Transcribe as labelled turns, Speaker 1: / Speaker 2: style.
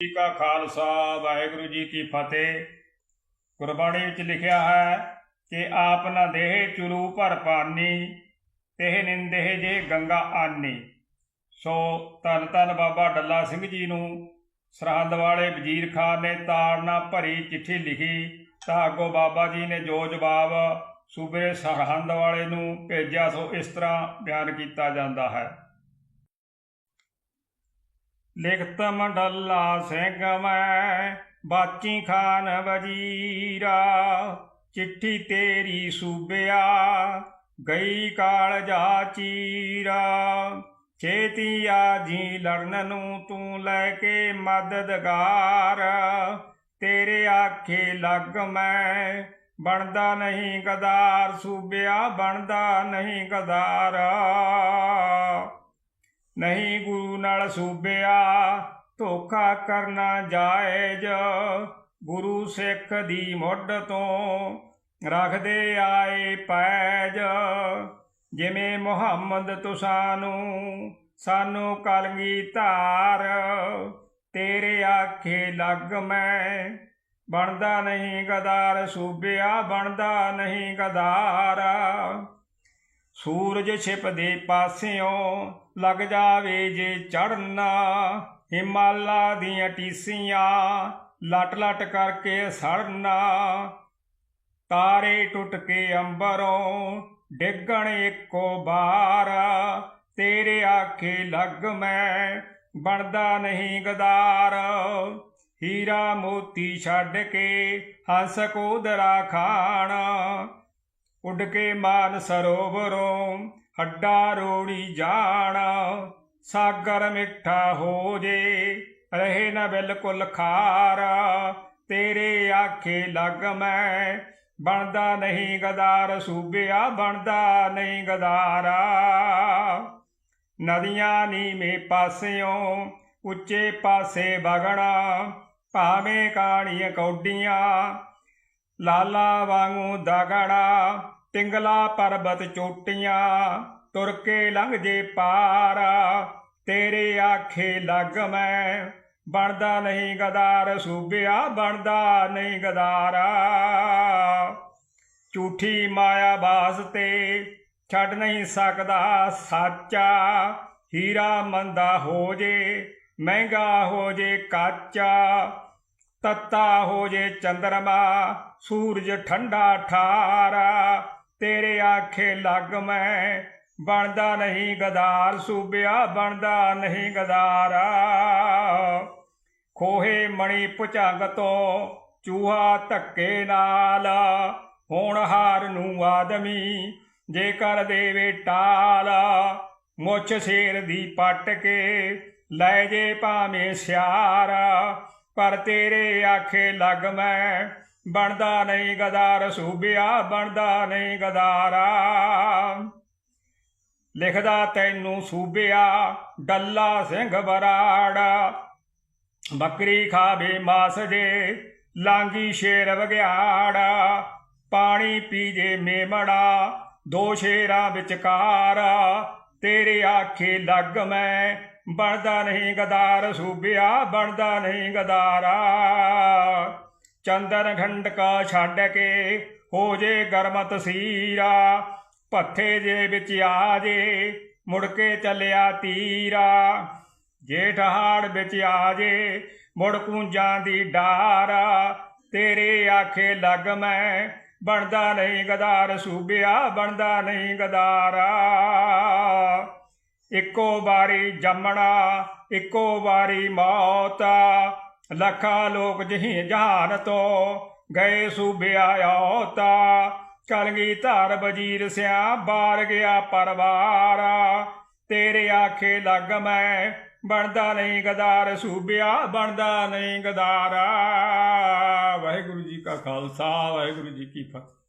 Speaker 1: ਜੀ ਕਾ ਖਾਲਸਾ, ਵਾਹਿਗੁਰੂ ਜੀ ਕੀ ਫਤਿਹ। ਗੁਰਬਾਣੀ ਵਿੱਚ ਲਿਖਿਆ ਹੈ ਕਿ ਆਪ ਨਾ ਦੇਹ ਚੁਰੂ ਭਰ ਪਾਨੀ, ਤੇਹ ਨਿੰਦੇਹ ਜੇ ਗੰਗਾ ਆਨੀ। ਸੋ ਧੰਨ ਧੰਨ ਬਾਬਾ ਡੱਲਾ ਸਿੰਘ ਜੀ ਨੂੰ ਸਰਹੰਦ ਵਾਲੇ ਵਜ਼ੀਰ ਖਾਨ ਨੇ ਤਾੜਨਾ ਭਰੀ ਚਿੱਠੀ ਲਿਖੀ। ਤਾਂ ਅੱਗੋਂ ਬਾਬਾ ਜੀ ਨੇ ਜੋ ਜਵਾਬ ਸੂਬੇ ਸਰਹੰਦ ਵਾਲੇ ਨੂੰ ਭੇਜਿਆ, ਸੋ ਇਸ ਤਰ੍ਹਾਂ ਬਿਆਨ ਕੀਤਾ ਜਾਂਦਾ ਹੈ। ਲਿਖਤ ਮੰਡਲਾ ਸਿੰਘ ਮੈਂ, ਬਾਚੀ ਖਾਨ ਵਜ਼ੀਰਾ। ਚਿੱਠੀ ਤੇਰੀ ਸੂਬਿਆ, ਗਈ ਕਾਲ ਜਾ ਚੀਰਾ। ਛੇਤੀ ਆ ਜੀ ਲੜਨ ਨੂੰ ਤੂੰ ਲੈ ਕੇ ਮਦਦਗਾਰ। ਤੇਰੇ ਆਖੇ ਲੱਗ ਮੈਂ, ਬਣਦਾ ਨਹੀਂ ਗਦਾਰ। ਸੂਬਿਆ ਬਣਦਾ ਨਹੀਂ ਗਦਾਰ। ਨਹੀਂ ਗੁਰੂ ਨਾਲ ਸੂਬਿਆ, ਧੋਖਾ ਕਰਨਾ ਜਾਇਜ਼। ਗੁਰੂ ਸਿੱਖ ਦੀ ਮੁੱਢ ਤੋਂ ਰੱਖਦੇ ਆਏ ਪੈਜ। ਜਿਵੇਂ ਮੁਹੰਮਦ ਤੁਸਾਨੂੰ, ਸਾਨੂੰ ਕਲਗੀ ਧਾਰ, ਤੇਰੇ ਆਖੇ ਲੱਗ ਮੈਂ। ਬਣਦਾ ਨਹੀਂ ਗਦਾਰ ਸੂਬਿਆ, ਬਣਦਾ ਨਹੀਂ ਗਦਾਰ। ਸੂਰਜ ਛਿਪਦੇ ਪਾਸਿਓਂ ਲੱਗ ਜਾਵੇ ਜੇ ਚੜਨਾ ਹਿਮਾਲਾ ਦੀਆਂ ਟੀਸੀਆਂ ਲਟ ਲਟ ਕਰਕੇ ਸੜਨਾ ਤਾਰੇ ਟੁੱਟ ਕੇ ਅੰਬਰੋਂ ਡਿੱਗਣ ਇੱਕੋ ਬਾਰ। ਤੇਰੇ ਆਖੇ ਲੱਗ ਮੈਂ ਬਣਦਾ ਨਹੀਂ ਗਦਾਰ। ਹੀਰਾ ਮੋਤੀ ਛੱਡ ਕੇ ਹੰਸ ਕੋਦਰਾ ਖਾਣਾ ਉੱਡ ਕੇ ਮਾਨ ਸਰੋਵਰੋਂ ਹੱਡਾ ਰੋੜੀ ਜਾਣਾ। ਸਾਗਰ ਮਿੱਠਾ ਹੋ ਜੇ, ਰਹੇ ਨਾ ਬਿਲਕੁਲ ਖਾਰਾ। ਤੇਰੇ ਆਖੇ ਲੱਗ ਮੈਂ, ਬਣਦਾ ਨਹੀਂ ਗਦਾਰ, ਸੂਬਿਆ ਬਣਦਾ ਨਹੀਂ ਗਦਾਰਾ। ਨਦੀਆਂ ਨੀਵੇਂ ਪਾਸਿਓਂ, ਉੱਚੇ ਪਾਸੇ ਵਗਣਾ, ਭਾਵੇਂ ਕਾਣੀਆਂ ਕੌਡੀਆਂ, ਲਾਲਾ ਵਾਂਗੂ ਦਗੜਾ ਟਿੰਗਲਾ ਪਰਬਤ ਚੋਟੀਆਂ, ਤੁਰ ਕੇ ਲੰਘ ਜੇ ਪਾਰ। ਤੇਰੇ ਆਖੇ ਲੱਗ ਮੈਂ, ਬਣਦਾ ਨਹੀਂ ਗਦਾਰ, ਸੂਬਿਆ ਬਣਦਾ ਨਹੀਂ ਗਦਾਰਾ। ਝੂਠੀ ਮਾਇਆ ਵਾਸਤੇ ਛੱਡ ਨਹੀਂ ਸਕਦਾ ਸਾਚਾ। ਹੀਰਾ ਮੰਦਾ ਹੋ ਜੇ, ਮਹਿੰਗਾ ਹੋ ਜੇ ਕਾਚਾ। ਤੱਤਾ ਹੋ ਜੇ ਚੰਦਰਮਾ, ਸੂਰਜ ਠੰਡਾ ਠਾਰਾ। ਤੇਰੇ ਆਖੇ ਲੱਗ ਮੈਂ, ਬਣਦਾ ਨਹੀਂ ਗਦਾਰ, ਸੂਬਿਆ ਬਣਦਾ ਨਹੀਂ ਗਦਾਰ। ਖੋਹੇ ਮਣੀ ਪੁਚੰਗ ਤੋਂ ਚੂਹਾ ਧੱਕੇ ਨਾਲ, ਹੁਣ ਹਾਰ ਨੂੰ ਆਦਮੀ ਜੇ ਕਰ ਦੇਵੇ ਟਾਲ। ਮੁੱਛ ਸ਼ੇਰ ਦੀ ਪੱਟ ਕੇ ਲੈ ਜੇ ਭਾਵੇਂ ਸਿਆਰ, ਪਰ ਤੇਰੇ ਆਖੇ ਲੱਗ ਮੈਂ ਬਣਦਾ ਨਹੀਂ ਗਦਾਰ, ਸੂਬਿਆ ਬਣਦਾ ਨਹੀਂ ਗਦਾਰਾ। ਲਿਖਦਾ ਤੈਨੂੰ ਸੂਬਿਆ, ਡੱਲਾ ਸਿੰਘ ਬਰਾੜਾ। ਬੱਕਰੀ ਖਾਵੇ ਮਾਸ ਜੇ, ਲਾਂਗੀ ਸ਼ੇਰ ਵਗਿਆੜਾ। ਪਾਣੀ ਪੀ ਜੇ ਮੇਮੜਾ ਦੋ ਸ਼ੇਰਾਂ ਵਿਚਕਾਰ। ਤੇਰੇ ਆਖੇ ਲੱਗ ਮੈਂ, ਬਣਦਾ ਨਹੀਂ ਗਦਾਰ, ਸੂਬਿਆ ਬਣਦਾ ਨਹੀਂ ਗਦਾਰਾ। ਚੰਦਨ ਘੰਟਕਾ ਛੱਡ ਕੇ ਹੋ ਜੇ ਗਰਮਤ ਸੀਰਾ ਪੱਥੇ ਜੇ ਵਿੱਚ ਆ ਜੇ, ਮੁੜ ਕੇ ਚੱਲਿਆ ਤੀਰਾ। ਜੇਠ ਹਾੜ ਵਿੱਚ ਆ ਜੇ, ਮੁੜ ਕੂੰਜਾਂ ਦੀ ਡਾਰਾ, ਤੇਰੇ ਆਖੇ ਲੱਗ ਮੈਂ, ਬਣਦਾ ਨਹੀਂ ਗਦਾਰ, ਸੂਬਿਆ ਬਣਦਾ ਨਹੀਂ ਗਦਾਰਾ। ਇੱਕੋ ਵਾਰੀ ਜੰਮਣਾ, ਇੱਕੋ ਵਾਰੀ ਮੌਤ ਲੱਖਾਂ ਲੋਕ ਜਹੀ ਜਹਾਨ ਤੋਂ ਗਏ ਸੂਬਿਆ ਔਤਾ। ਕਲਗੀ ਧਾਰ ਵਜੀਰ ਸਿਆ ਬਾਰ ਗਿਆ ਪਰਵਾਰ। ਤੇਰੇ ਆਖੇ ਲੱਗ ਮੈਂ, ਬਣਦਾ ਨਹੀਂ ਗਦਾਰ, ਸੂਬਿਆ ਬਣਦਾ ਨਹੀਂ ਗਦਾਰਾ। ਵਾਹਿਗੁਰੂ ਜੀ ਕਾ ਖਾਲਸਾ, ਵਾਹਿਗੁਰੂ ਜੀ ਕੀ ਫਤਿਹ।